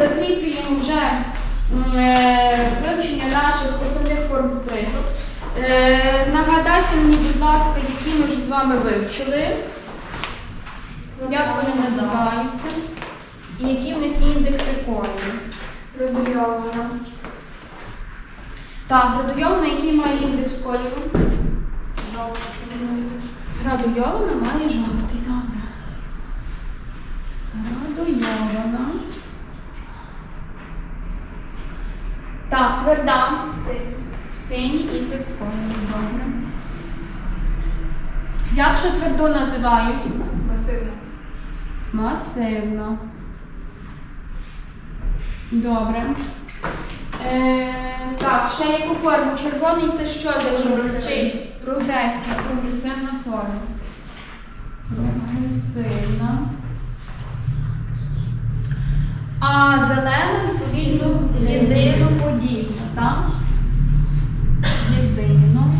Закріплюємо вже е, вивчення наших основних форм стрижок. Е, Нагадайте мені, будь ласка, які ми вже з вами вивчили, як вони називаються і які в них індекси корні. Регульована. Так, градуйована, який має індекс кольору? Градуйована має жовтий, добре. Градуйована. Так, тверда. Синій індекс кольору, добре. Як ще тверду називають? Масивна. Масивна. Добре. Е, так, ще яку форму? Червоний це що за індекс? Прогресія, прогресивна форма. Прогресивна. А зелена, відповідно, єдиноподібна, так? Єдино.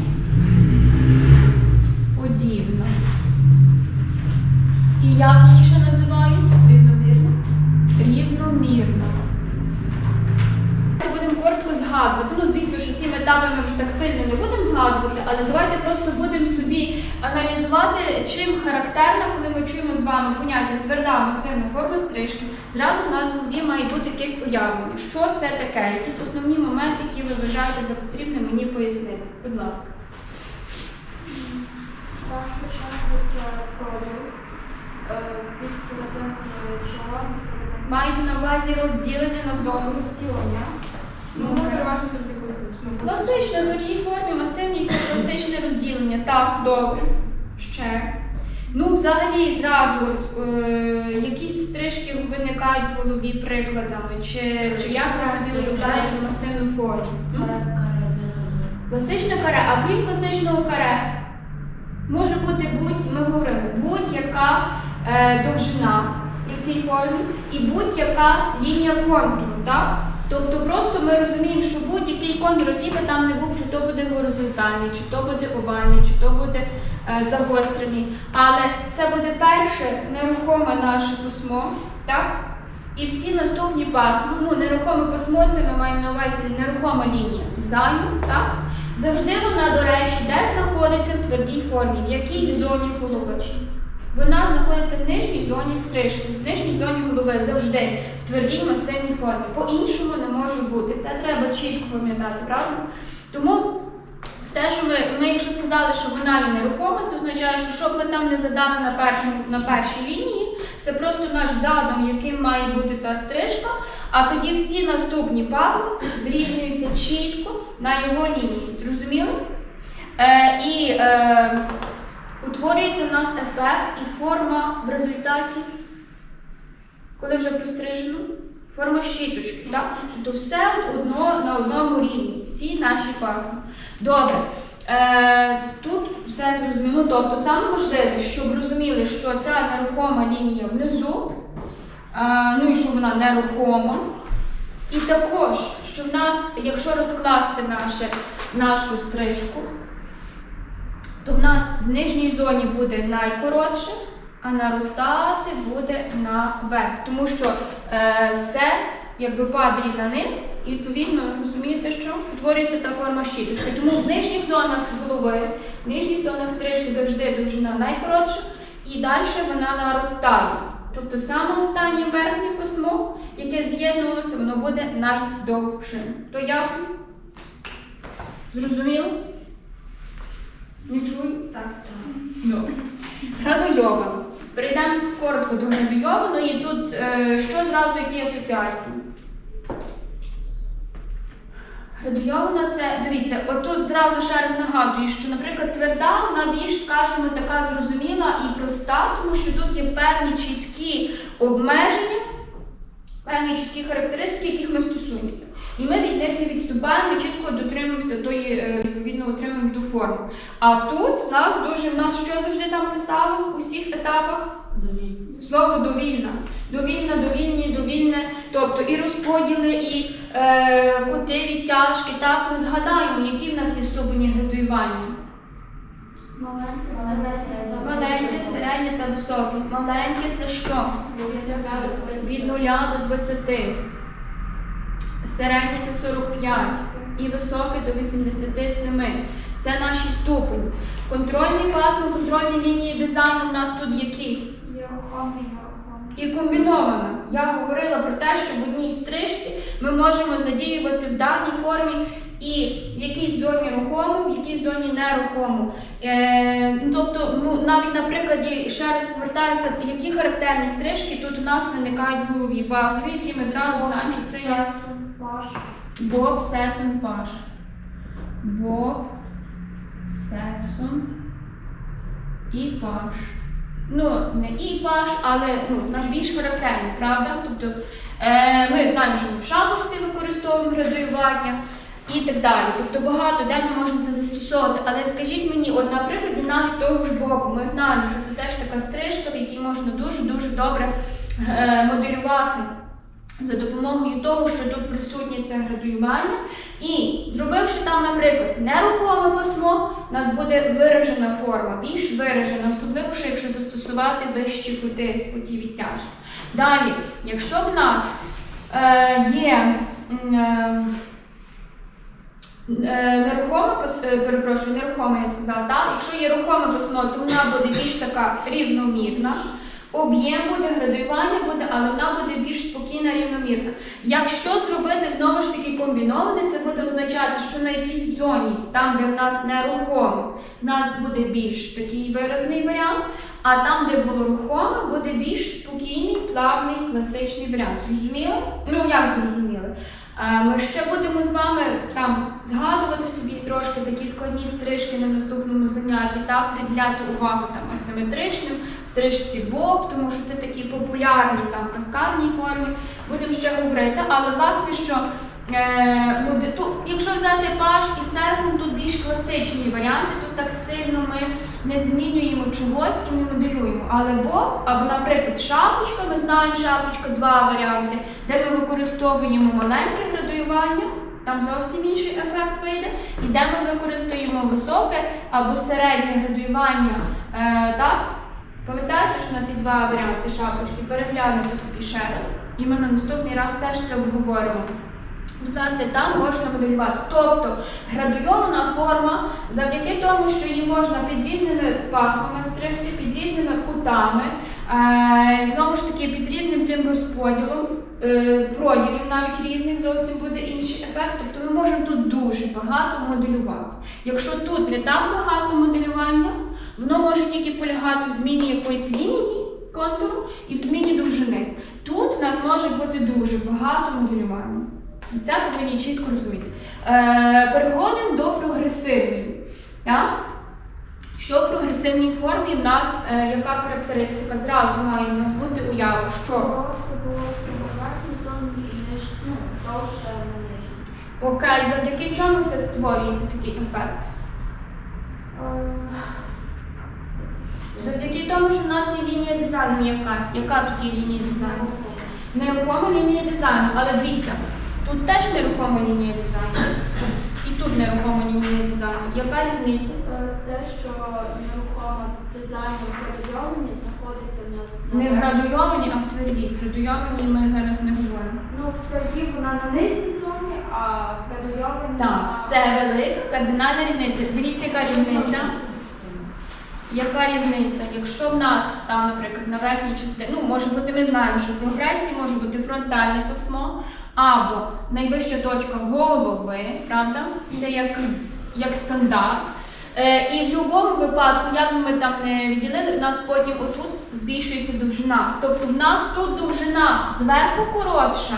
Подібна. І як її ще називають? Рівномірна. Рівномірно. Ми будемо коротко згадувати. Ну, звісно, що всі етапи ми вже так сильно не будемо згадувати, але давайте просто будемо собі аналізувати, чим характерно, коли ми чуємо з вами поняття тверда масивна форма стрижки. Зразу у нас в голові має бути якесь уявлення. Що це таке? Якісь основні моменти, які ви вважаєте за потрібне мені пояснити. Будь ласка. Першу чергу це колір. Е, чола до серединки. Маєте на увазі розділення на зону Розділення. Ну, Ну, переважно завжди класично. Тоді формі масивній це класичне розділення. Так, добре. Ще. Ну, взагалі, зразу, от, е, якісь стрижки виникають в голові прикладами, чи, чи як ви собі уявляєте масивну форму? М? Класичне каре, а крім класичного каре, може бути будь, ми говорили, будь-яка е, довжина при цій формі і будь-яка лінія контуру, так? Тобто просто ми розуміємо, що будь-який контур, який би там не був, чи то буде горизонтальний, чи то буде овальний, чи то буде е, загострений. Але це буде перше нерухоме наше письмо, так? І всі наступні пасма, ну нерухоме письмо, це ми маємо на увазі нерухома лінія дизайну, так? Завжди вона, до речі, де знаходиться в твердій формі, в якій зоні голови. Вона знаходиться в нижній зоні стрижки, в нижній зоні голови завжди в твердій масивній формі. По-іншому не може бути. Це треба чітко пам'ятати, правда? Тому все, що ми, ми якщо сказали, що вона є нерухома, це означає, що що б ми там не задали на, першому, на першій лінії, це просто наш задум, яким має бути та стрижка, а тоді всі наступні пазли зрівнюються чітко на його лінії. Зрозуміли? Е, і е, утворюється в нас ефект і форма в результаті, коли вже прострижено, форма щіточки. Так? Тобто все одно на одному рівні, всі наші пасми. Добре. Е, тут все зрозуміло. Тобто саме важливе, щоб розуміли, що ця нерухома лінія внизу, е, ну і що вона нерухома. І також, що в нас, якщо розкласти наше, нашу стрижку, то в нас в нижній зоні буде найкоротше, а наростати буде наверх. Тому що е, все якби падає на низ, і відповідно розумієте, що утворюється та форма щіточки. Тому в нижніх зонах голови, в нижніх зонах стрижки завжди довжина найкоротша, і далі вона наростає. Тобто саме останнє верхнє письмо, яке з'єднувалося, воно буде найдовшим. То ясно? Зрозуміло? Не чую? Так. Добре. Градуйована. Перейдемо коротко до градуйованої. Тут е, що зразу які асоціації? Градуйована це, дивіться, отут зразу ще раз нагадую, що, наприклад, тверда, вона більш, скажімо, така зрозуміла і проста, тому що тут є певні чіткі обмеження, певні чіткі характеристики, яких ми стосуємося. І ми від них не відступаємо, ми чітко дотримуємося тої, е, відповідно, отримуємо ту форму. А тут в нас дуже в нас що завжди там писало в усіх етапах? Слово довільна. Довільна, довільні, довільне, тобто і розподіли, і е, кути відтяжки. Так, ну згадаємо, які в нас є ступені градуювання. Маленьке, середнє. Маленьке, середнє та високе. Маленьке це що? Від 0 до 20. Середнє це 45 і високе до 87. Це наші ступені. Контрольні пасми, контрольні лінії дизайну у нас тут які? І комбінована. Я говорила про те, що в одній стрижці ми можемо задіювати в даній формі і в якійсь зоні рухому, в якійсь зоні нерухому. Е, ну, тобто, ну, навіть на прикладі, ще раз повертаюся, які характерні стрижки тут у нас виникають в голові базові, які ми зразу знаємо, що це є Сесун, Паш. Боб Сесон Паш. Боб Сесон і Паш. Ну, не і Паш, але ну, найбільш характерні, правда? Тобто е, ми знаємо, що ми в шапочці використовуємо градуювання і так далі. Тобто багато де ми можемо це застосовувати. Але скажіть мені, от на прикладі навіть того ж Бобу, ми знаємо, що це теж така стрижка, в якій можна дуже-дуже добре е, моделювати за допомогою того, що тут присутнє це градуювання. І зробивши там, наприклад, нерухоме пасмо, у нас буде виражена форма, більш виражена, особливо, що якщо застосувати вищі кути, куті відтяжки. Далі, якщо в нас е, є е, е, нерухоме е, перепрошую, нерухоме я сказала, так? Якщо є рухоме пасмо, то вона буде більш така рівномірна. Об'єм буде, градуювання буде, але вона буде більш спокійна, рівномірна. Якщо зробити знову ж таки комбіноване, це буде означати, що на якійсь зоні, там, де в нас нерухомо, в нас буде більш такий виразний варіант, а там, де було рухоме, буде більш спокійний, плавний, класичний варіант. Зрозуміли? Ну як зрозуміли? Е, Ми ще будемо з вами там згадувати собі трошки такі складні стрижки на наступному занятті, так приділяти увагу там асиметричним стрижці боб, тому що це такі популярні там каскадній формі. Будемо ще говорити, але власне, що е, ну, де- тут, якщо взяти паш і сесун, тут більш класичні варіанти, тут так сильно ми не змінюємо чогось і не моделюємо. Але боб, або, наприклад, шапочка, ми знаємо шапочка два варіанти, де ми використовуємо маленьке градуювання. Там зовсім інший ефект вийде, і де ми використовуємо високе або середнє градуювання. Е, так? Пам'ятаєте, що у нас є два варіанти шапочки? Переглянути собі ще раз. І ми на наступний раз теж це обговоримо. Будь ласка, там можна моделювати. Тобто градуйована форма завдяки тому, що її можна під різними пасмами стригти, під різними кутами, е, знову ж таки під різним тим розподілом, е, проділів навіть різних зовсім буде інший ефект. Тобто ми можемо тут дуже багато моделювати. Якщо тут не так багато моделювання, воно може тільки полягати в зміні якоїсь лінії контуру і в зміні довжини. Тут в нас може бути дуже багато моделювання. І це повинні чітко розуміти. Е, переходимо до прогресивної. Так? Що в прогресивній формі в нас е, яка характеристика? Зразу має в нас бути уява, що окей, завдяки чому це створюється такий ефект? Завдяки тому, що в нас є лінія дизайну якась. Яка тут є лінія дизайну? Нерухома лінія дизайну, але дивіться, тут теж нерухома лінія дизайну. І тут нерухома лінія дизайну. Яка різниця? Е, Те, що нерухомо дизайн градуйовані знаходиться в нас Не в градуйовані, а в твердій. В градуйованій ми зараз не говоримо. Ну, в твердій вона на нижній зоні, а в градуйованій Так, це велика кардинальна різниця. Дивіться, яка різниця. Яка різниця? Якщо в нас там, наприклад, на верхній частині, ну може бути, ми знаємо, що в прогресії може бути фронтальне пасмо або найвища точка голови, правда? Це як, як стандарт. Е, і в будь-якому випадку, як би ми там не відділили, в нас потім отут збільшується довжина. Тобто в нас тут довжина зверху коротша,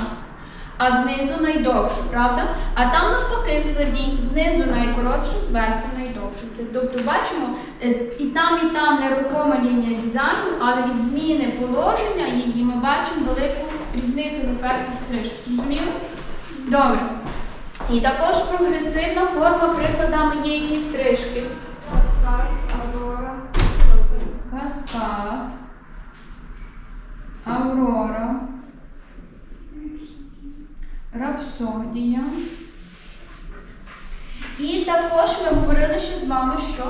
а знизу найдовше, правда? А там навпаки в твердій знизу найкоротше, зверху найдовше. Це тобто бачимо і там, і там нерухома лінія дизайну, але від зміни положення її ми бачимо велику різницю в ефекті стрижки. Зрозуміло? Добре. І також прогресивна форма прикладами є якісь стрижки. Каскад, Аврора, Каскад, Аврора, І також ми говорили ще з вами, що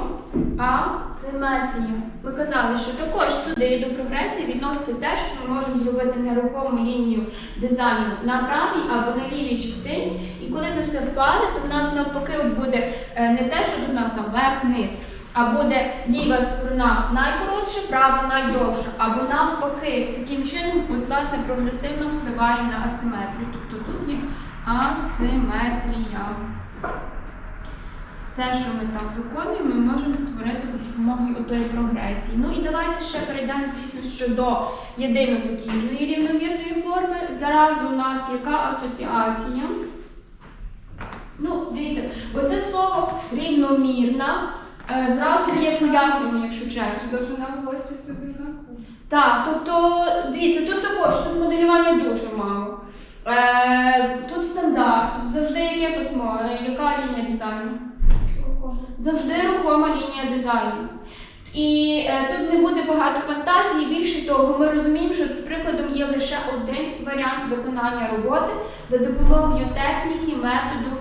асиметрія. Ми казали, що також сюди до прогресії відноситься те, що ми можемо зробити нерухому лінію дизайну на правій або на лівій частині. І коли це все впаде, то в нас навпаки буде е, не те, що тут у нас там верх-низ, а буде ліва сторона найкоротша, права найдовша. Або навпаки, таким чином, от, власне, прогресивно впливає на асиметрію. Тобто тут є асиметрія. Все, що ми там виконуємо, ми можемо створити за допомогою отої прогресії. Ну і давайте ще перейдемо, звісно, що до єдиноподібної рівномірної форми. Зараз у нас яка асоціація? Ну, дивіться, оце слово рівномірна. е, Зразу є пояснення, якщо чесно. Знаку. Так, тобто, дивіться, тут також тут моделювання дуже мало. Е, тут стандарт, тут завжди яке письмо, е, яка лінія дизайну? Завжди рухома лінія дизайну. І е, тут не буде багато фантазії. Більше того, ми розуміємо, що прикладом є лише один варіант виконання роботи за допомогою техніки, методу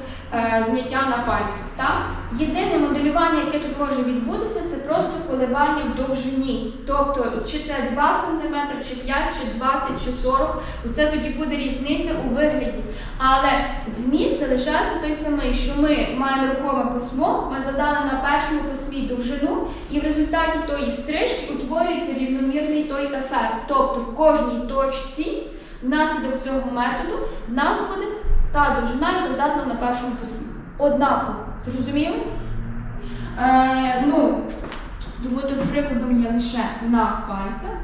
зняття на пальці. Так? Єдине моделювання, яке тут може відбутися, це просто коливання в довжині. Тобто, чи це 2 см, чи 5, чи 20, чи 40, оце тоді буде різниця у вигляді. Але зміст залишається той самий, що ми маємо рухоме письмо, ми задали на першому письмі довжину, і в результаті тої стрижки утворюється рівномірний той ефект. Тобто в кожній точці, внаслідок цього методу, в нас буде та довжина, яка задана на першому письмі. Однаково. Зрозуміли? Е, ну, тому тут прикладом є лише на пальцях.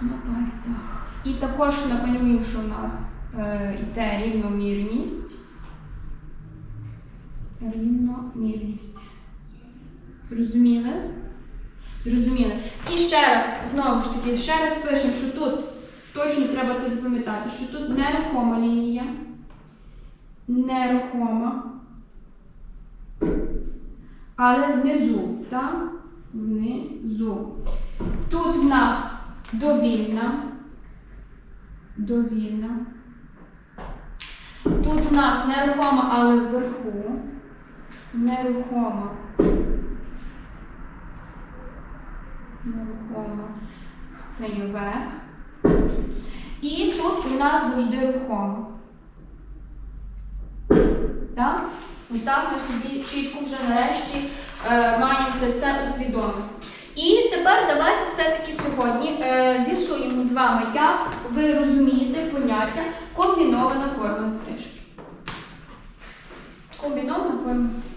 На пальцях. І також напалюємо, що у нас е, йде рівномірність. Рівномірність. Зрозуміли? Зрозуміли. І ще раз, знову ж таки, ще раз пишемо, що тут точно треба це запам'ятати, що тут нерухома лінія. Нерухома. Але внизу, так? Внизу. Тут в нас довільна. Довільна. Тут в нас нерухома, але вверху. Нерухома. Нерухома. Це є верх. І тут у нас завжди рухома. Так? Отак ми собі чітко вже нарешті е, маємо це все усвідомити. І тепер давайте все-таки сьогодні е, з'ясуємо з вами, як ви розумієте поняття комбінована форма стрижки. Комбінована форма стрижки.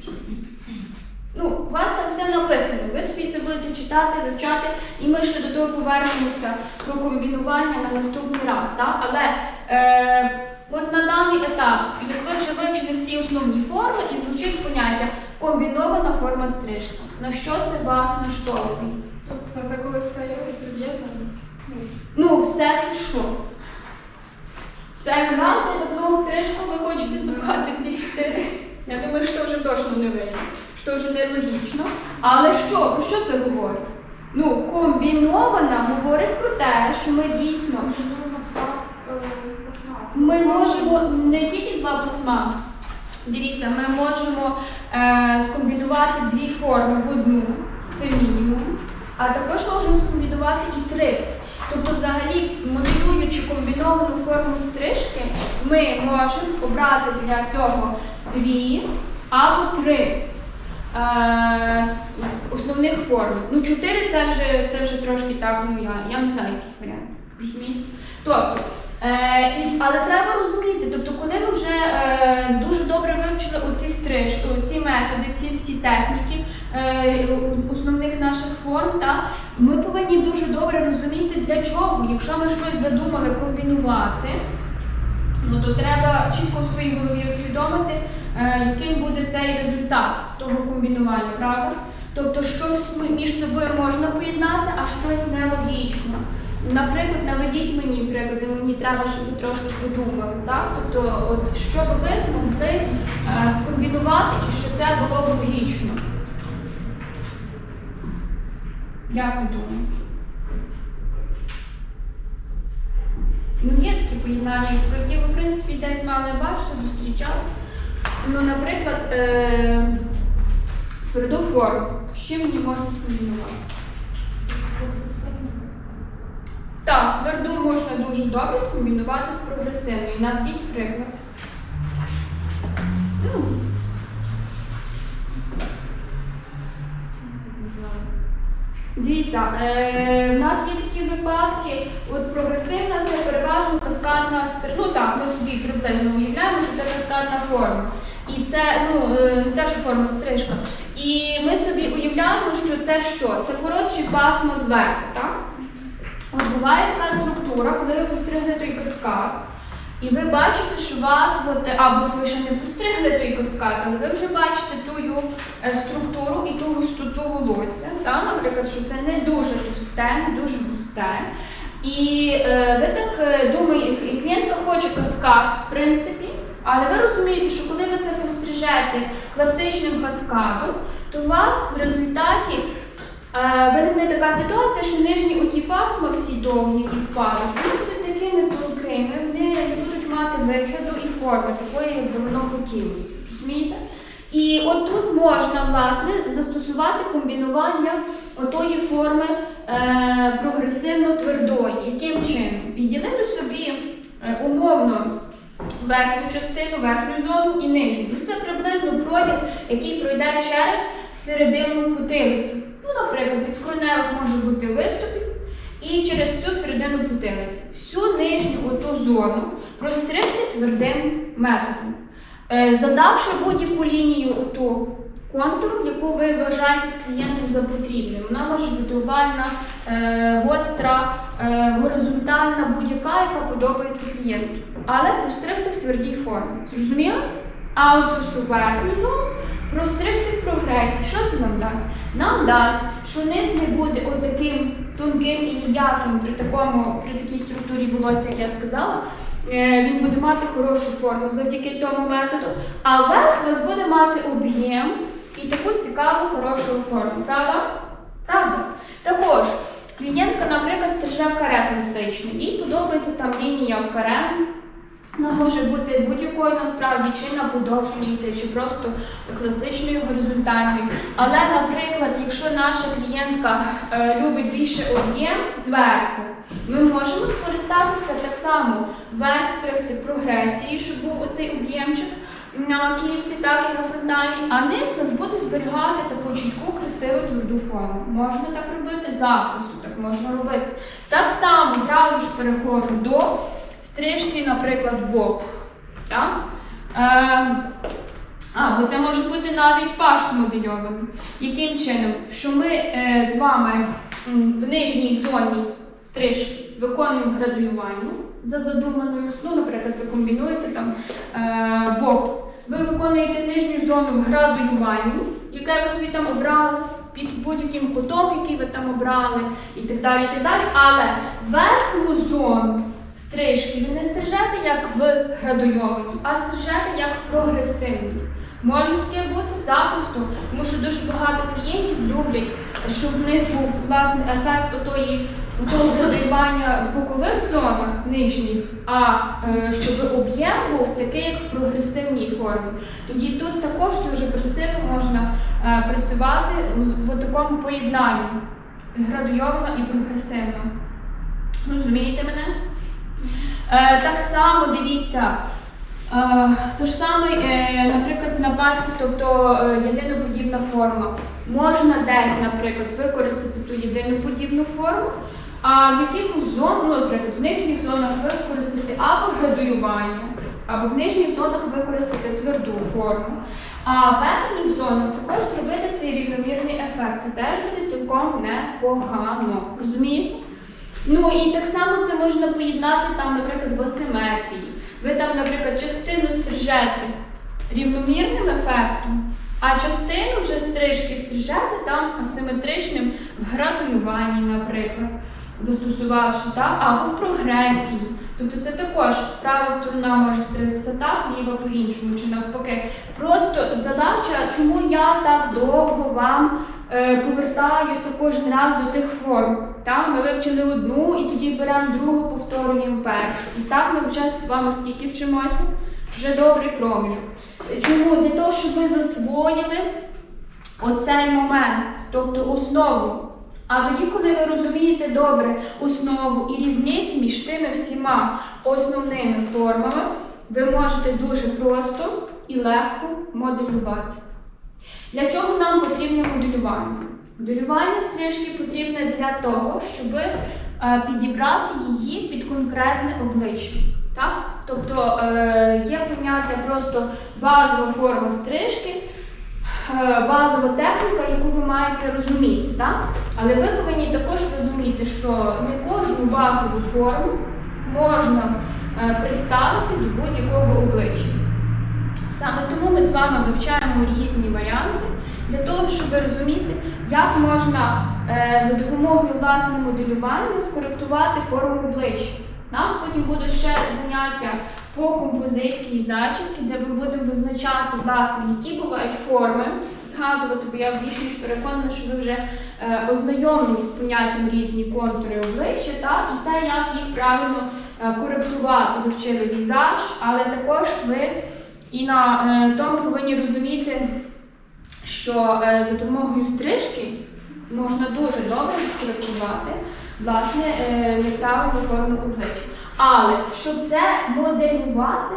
Ну, у вас там все написано. Ви собі це будете читати, вивчати, і ми ще до того повернемося про комбінування на наступний раз. Так? Але е, от на даний етап, як ви вже вивчили всі основні форми, і звучить поняття комбінована форма стрижки. На що це вас наштовхує? Тобто коли все є. Ну, все це що? Все зразу в одну стрижку ви хочете запхати всі чотири. Я думаю, що вже точно не вийде, вже нелогічно. Але що? Про що це говорить? Ну, комбінована говорить про те, що ми дійсно ми можемо не тільки два письма. Дивіться, ми можемо е, скомбінувати дві форми в одну, це мінімум, а також можемо скомбінувати і три. Тобто, взагалі, моделюючи комбіновану форму стрижки, ми можемо обрати для цього дві або три основних форми. Ну, чотири це вже, це вже трошки так, ну я, я не знаю, який варіант. Розумієте? Тобто, Е, але треба розуміти, тобто, коли ми вже е, дуже добре вивчили оці стрижки, оці методи, ці всі техніки е, основних наших форм, та, ми повинні дуже добре розуміти, для чого, якщо ми щось задумали комбінувати, ну то треба чітко в своїй голові усвідомити, яким буде цей результат того комбінування, правда? Тобто щось між собою можна поєднати, а щось нелогічно. Наприклад, наведіть мені приклади, мені треба, щоб ви трошки подумали. Так? Тобто, от, що ви змогли е, скомбінувати і що це було б логічно. Як ви думаєте? Ну, є такі поєднання, про які ви, в принципі, десь мали бачити, зустрічати. Ну, наприклад, е, тверду форму. З чим можна скомбінувати? Так, тверду можна дуже добре скомбінувати з прогресивною. Наведіть приклад. Ну, Дивіться, е, в нас є такі випадки, от прогресивна це переважно каскадна Ну так, ми собі приблизно уявляємо, що це каскадна форма. І це ну, е, не те, що форма стрижка. І ми собі уявляємо, що це що? Це коротші пасмо зверху, так? От буває така структура, коли ви постригли той каскад, і ви бачите, що вас, от, або ви ще не постригли той каскад, але ви вже бачите тую е, структуру і ту густоту волосся. Та? Наприклад, що це не дуже товсте, не дуже густе. І е, ви так е, думаєте, і клієнтка хоче каскад, в принципі, але ви розумієте, що коли ви це пострижете класичним каскадом, то у вас в результаті е, виникне така ситуація, що нижні оті пасма всі довгі, які впадуть, вони будуть такими тонкими, вони будуть мати вигляду і форми, такої, як би воно хотілося. Розумієте? І от тут можна власне застосувати комбінування отої форми е, прогресивно-твердої. Яким чином? Підділити собі е, умовно верхню частину, верхню зону і нижню. Ну, Це приблизно проліт, який пройде через середину потилиці. Ну, наприклад, від скроневих може бути виступів і через всю середину потилиці. Всю нижню оту зону простригти твердим методом. Е, Задавши будь-яку лінію оту контуру, яку ви вважаєте з клієнтом за потрібним. Вона може бути овальна, е, гостра, е, горизонтальна, будь-яка, яка подобається клієнту. Але простригти в твердій формі. Зрозуміли? А оцю всю верхню зону простригти в прогресії. Що це нам дасть? Нам дасть, що низ не буде отаким тонким і ніяким при при такій структурі волосся, як я сказала. Е, Він буде мати хорошу форму завдяки тому методу, а верх у вас буде мати об'єм і таку цікаву, хорошу форму. Правда? Правда. Також клієнтка, наприклад, стриже в каре класичний, їй подобається там лінія в каре. Вона може бути будь-якою насправді, чи на подовженій чи просто класичною горизонтальною. Але, наприклад, якщо наша клієнтка е, любить більше об'єм зверху, ми можемо скористатися так само вверх стригти прогресії, щоб був оцей об'ємчик на кільці, так і на фронтальній, а низ нас буде зберігати таку чітку, красиву тверду форму. Можна так робити запросто, так можна робити. Так само зразу ж переходжу до стрижки, наприклад, боб. Так? Е, а, бо це може бути навіть паш змодельований. Яким чином? Що ми е, з вами в нижній зоні стрижки виконуємо градуювання за задуманою. Ну, наприклад, ви комбінуєте там е, боб. Ви виконуєте нижню зону в градуюванні, яке ви собі там обрали, під будь-яким кутом, який ви там обрали, і так далі. і так далі. Але верхню зону стрижки ви не стрижете як в градуйованій, а стрижете як в прогресивній. Може таке бути запросто, тому що дуже багато клієнтів люблять, щоб в них був власне ефект отої, того градуювання в бокових зонах нижніх, а е, щоб об'єм був такий, як в прогресивній формі. Тоді тут також дуже красиво можна е, працювати в, в такому поєднанні градуйовано і прогресивно. Розумієте мене? Е, так само дивіться. Е, то ж саме, е, наприклад, на пальці, тобто єдиноподібна форма. Можна десь, наприклад, використати ту єдиноподібну форму, а в якихось зонах, ну, наприклад, в нижніх зонах використати або градуювання, або в нижніх зонах використати тверду форму. А в верхніх зонах також зробити цей рівномірний ефект. Це теж буде цілком непогано. Розумієте? Ну і так само це можна поєднати там, наприклад, в асиметрії. Ви там, наприклад, частину стрижете рівномірним ефектом, а частину вже стрижки стрижете там асиметричним в градуюванні, наприклад, застосувавши так, або в прогресії. Тобто це також права сторона може стригтися так, ліва по-іншому, чи навпаки. Просто задача, чому я так довго вам повертаюся кожен раз до тих форм. Так? Ми вивчили одну і тоді беремо другу, повторюємо першу. І так ми вже з вами скільки вчимося? Вже добрий проміжок. Чому? Для того, щоб ви засвоїли оцей момент, тобто основу. А тоді, коли ви розумієте добре основу і різницю між тими всіма основними формами, ви можете дуже просто і легко моделювати. Для чого нам потрібне моделювання? Моделювання стрижки потрібне для того, щоб е, підібрати її під конкретне обличчя. Так? Тобто е, є поняття просто базова форма стрижки, е, базова техніка, яку ви маєте розуміти. Так? Але ви повинні також розуміти, що не кожну базову форму можна приставити до будь-якого обличчя. Саме тому ми з вами вивчаємо різні варіанти для того, щоб розуміти, як можна е, за допомогою власне моделювання скоректувати форму обличчя. Нас потім будуть ще заняття по композиції зачіски, де ми будемо визначати, власне, які бувають форми, згадувати, бо я більш ніж переконана, що ви вже е, ознайомлені з поняттям різні контури обличчя, та, і те, як їх правильно е, коректувати. Ви вчили візаж, але також ви і на е, тому повинні розуміти, що е, за допомогою стрижки можна дуже добре відкоректувати власне е, неправильну форму обличчя. Але щоб це моделювати,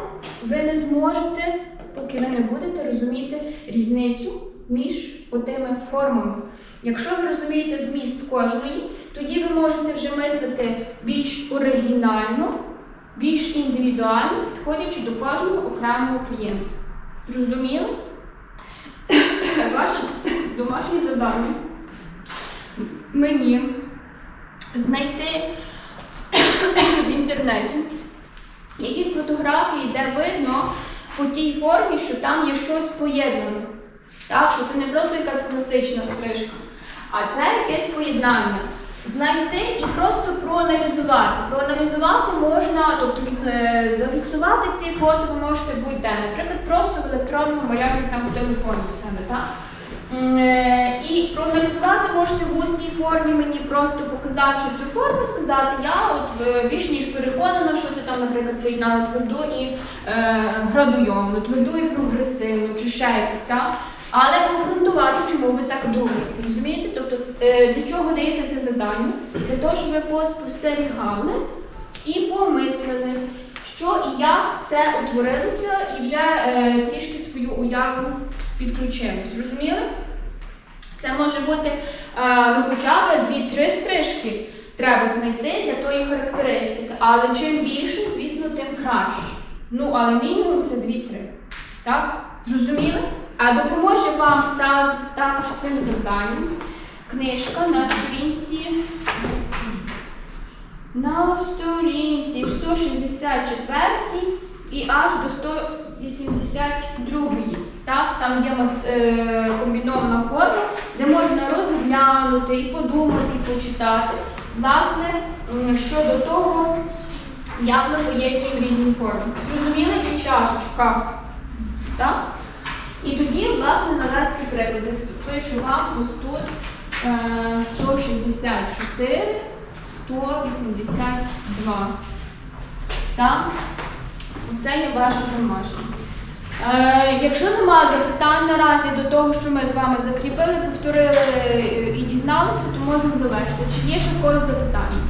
ви не зможете, поки ви не будете розуміти різницю між отими формами. Якщо ви розумієте зміст кожної, тоді ви можете вже мислити більш оригінально, більш індивідуально, підходячи до кожного окремого клієнта. Зрозуміло? Ваше домашнє завдання мені знайти в інтернеті якісь фотографії, де видно по тій формі, що там є щось поєднане. Так, що це не просто якась класична стрижка, а це якесь поєднання. Знайти і просто проаналізувати. Проаналізувати можна, тобто е, зафіксувати ці фото ви можете будь-де, наприклад, просто в електронному варіанті там в телефоні себе, так? Е, І проаналізувати можете в усній формі, мені просто показавши цю форму, сказати, я от е, більш ніж переконана, що це там, наприклад, поєднали тверду і е, градуйовну, тверду і прогресивну, чи ще якусь, так? Але конфронтувати, чому ви так думаєте, розумієте? Тобто, е, для чого дається це завдання? Для того, щоб ви поспостерігали і помислили, що і як це утворилося, і вже е, трішки свою уяву підключили. Зрозуміли? Це може бути е, ну, хоча б дві-три стрижки треба знайти для тої характеристики. Але чим більше, звісно, тим краще. Ну, але мінімум це дві-три. Так? Зрозуміли? А допоможе вам справитися також з цим завданням. Книжка на сторінці. На сторінці 164 і аж до 182. Так? Там є е, комбінована форма, де можна розглянути і подумати, і почитати. Власне, щодо того, як ми поєднуємо різні форми. Зрозуміли дівчаточка? Так? І тоді, власне, навести приклади. Пишу вам ось тут е, 164, 182. Так? Це є ваше домашнє. Е, якщо нема запитань наразі до того, що ми з вами закріпили, повторили е, і дізналися, то можемо завершити. Чи є ще когось запитання?